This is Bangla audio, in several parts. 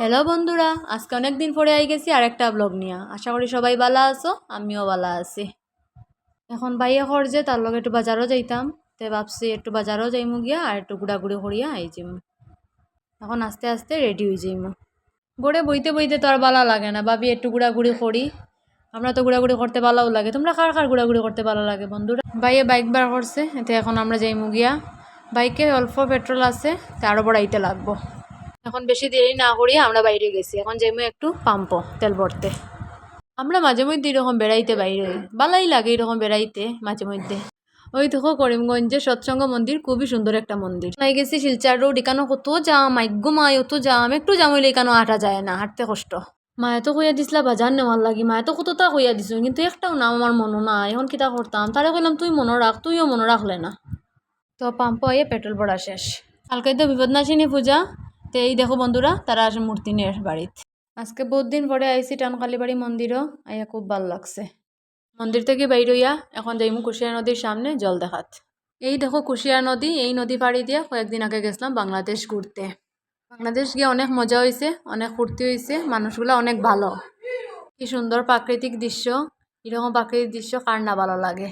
হ্যালো বন্ধুরা। আজকে অনেক দিন পরে আই গেছি আর একটা ব্লগ নিয়ে। আশা করি সবাই ভালো আছো, আমিও ভালো আছি। এখন বাইয়ে খর যে তার লগে একটু বাজারও যাইতাম। তে ভাবছি একটু বাজারও যাইমু গিয়া, আর একটু ঘুরাঘুরি করিয়া আই যাইম। এখন আস্তে আস্তে রেডি হয়ে যাইমু। গড়ে বইতে বইতে তো আর ভালো লাগে না। ভাবি, একটু ঘুরাঘুরি করি। আমরা তো ঘোরাঘুরি করতে ভালোও লাগে। তোমরা কার কার ঘোরাঘুরি করতে ভালো লাগে, বন্ধুরা? বাইয়ে বাইক বার করছে, এতে এখন আমরা যাইমু গিয়া। বাইকে অল্প পেট্রোল আছে তে আরও বড়াইতে লাগবো। এখন বেশি দেরি না করিয়া আমরা বাইরে গেছি। এখন যাইমু একটু পাম্প, তেল ভরতে। আমরা মাঝে মধ্যে এরকম বেড়াইতে বাইরে হই ভালাই লাগে এরকম বেড়াইতে মাঝে মধ্যে। ওই দেখো করিমগঞ্জে সৎসঙ্গ মন্দির, খুবই সুন্দর একটা মন্দির। নাই গেছি শিলচার রোড, এখানে কত জাম আজ্ঞ মায় অত জাম। একটু জাম হইলে এখানে হাঁটা যায় না, হাঁটতে কষ্ট। মায়ে তো কইয়া দিছিলা বাজার নেওয়ার লাগি। মায়ে তো কতটা কইয়া দিছো কিন্তু একটাও নাম আমার মনে নাই এখন কিতা করতাম? তারে কইলাম, তুই মনে রাখ, তুইও মনে রাখলে না। তো পাম্প হয়ে পেট্রোল ভরা শেষ। কালকে তো বিপদনাশিনী পূজা। তো এই দেখো বন্ধুরা, তারা আসে মূর্তি নিয়ে বাড়িতে। আজকে বহুত দিন পরে আইসি টানকালীবাড়ি মন্দিরও আইয়া খুব ভালো লাগছে। মন্দির থেকে বাইরইয়া এখন যাইমু কুশিয়ার নদীর সামনে জল দেখাত এই দেখো কুশিয়া নদী, এই নদী পাড়ি দিয়ে কয়েকদিন আগে গেছিলাম বাংলাদেশ ঘুরতে। বাংলাদেশ গিয়ে অনেক মজা হয়েছে অনেক ফুর্তি হয়েছে মানুষগুলো অনেক ভালো। কি সুন্দর প্রাকৃতিক দৃশ্য, এরকম প্রাকৃতিক দৃশ্য কার না ভালো লাগে।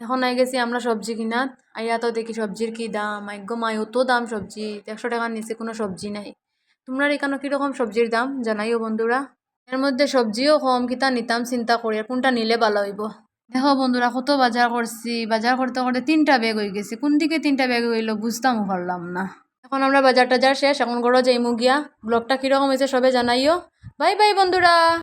এখন আই গেছি আমরা সবজি কিনাত আইয়া তো দেখি সবজির কি দাম। আজ্ঞ মায় অত দাম সবজি। একশো টাকার নিচে কোনো সবজি নাই। তোমরা এখানে কীরকম সবজির দাম জানাইও বন্ধুরা? এর মধ্যে সবজিও কম, কিতা নিতাম চিন্তা করি, আর কোনটা নিলে ভালো হইব? দেখো বন্ধুরা, কত বাজার করছি। বাজার করতে করতে তিনটা ব্যাগ হয়ে গেছে। কোন দিকে তিনটা ব্যাগ হইল বুঝতামও পারলাম না। এখন আমরা বাজার টাজার শেষ। এখন গড়ো যাইমু গিয়া ব্লগটা কীরকম হয়েছে সবে জানাইও। বাই বাই বন্ধুরা!